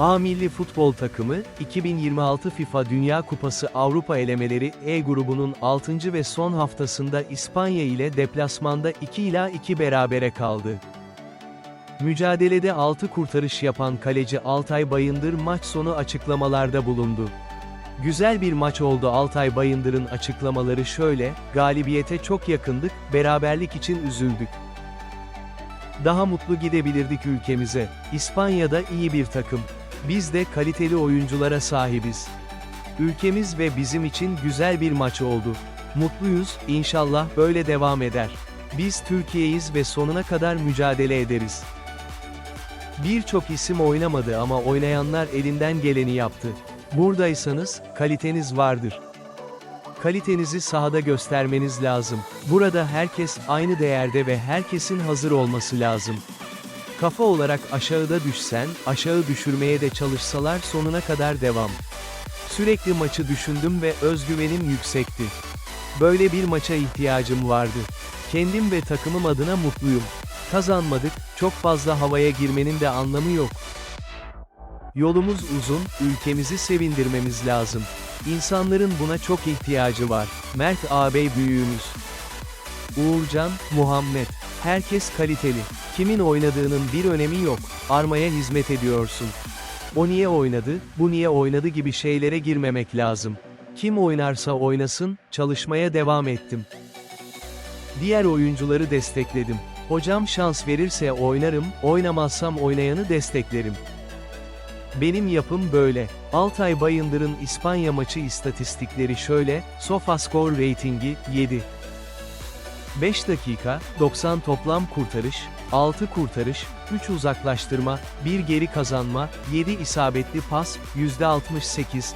A milli futbol takımı, 2026 FIFA Dünya Kupası Avrupa elemeleri E grubunun 6. ve son haftasında İspanya ile deplasmanda 2 ila 2 berabere kaldı. Mücadelede 6 kurtarış yapan kaleci Altay Bayındır maç sonu açıklamalarda bulundu. Güzel bir maç oldu Altay Bayındır'ın açıklamaları şöyle, galibiyete çok yakındık, beraberlik için üzüldük. Daha mutlu gidebilirdik ülkemize. İspanya'da iyi bir takım. Biz de kaliteli oyunculara sahibiz. Ülkemiz ve bizim için güzel bir maç oldu. Mutluyuz, inşallah böyle devam eder. Biz Türkiye'yiz ve sonuna kadar mücadele ederiz. Birçok isim oynamadı ama oynayanlar elinden geleni yaptı. Buradaysanız, kaliteniz vardır. Kalitenizi sahada göstermeniz lazım. Burada herkes aynı değerde ve herkesin hazır olması lazım. Kafa olarak aşağıda düşsen, aşağı düşürmeye de çalışsalar sonuna kadar devam. Sürekli maçı düşündüm ve özgüvenim yüksekti. Böyle bir maça ihtiyacım vardı. Kendim ve takımım adına mutluyum. Kazanmadık, çok fazla havaya girmenin de anlamı yok. Yolumuz uzun, ülkemizi sevindirmemiz lazım. İnsanların buna çok ihtiyacı var. Mert ağabey büyüğümüz. Uğurcan, Muhammed. Herkes kaliteli. Kimin oynadığının bir önemi yok. Armaya hizmet ediyorsun. O niye oynadı, bu niye oynadı gibi şeylere girmemek lazım. Kim oynarsa oynasın, çalışmaya devam ettim. Diğer oyuncuları destekledim. Hocam şans verirse oynarım, oynamazsam oynayanı desteklerim. Benim yapım böyle. Altay Bayındır'ın İspanya maçı istatistikleri şöyle, SofaScore ratingi, 7. 5 dakika, 90 toplam kurtarış, 6 kurtarış, 3 uzaklaştırma, 1 geri kazanma, 7 isabetli pas, %68,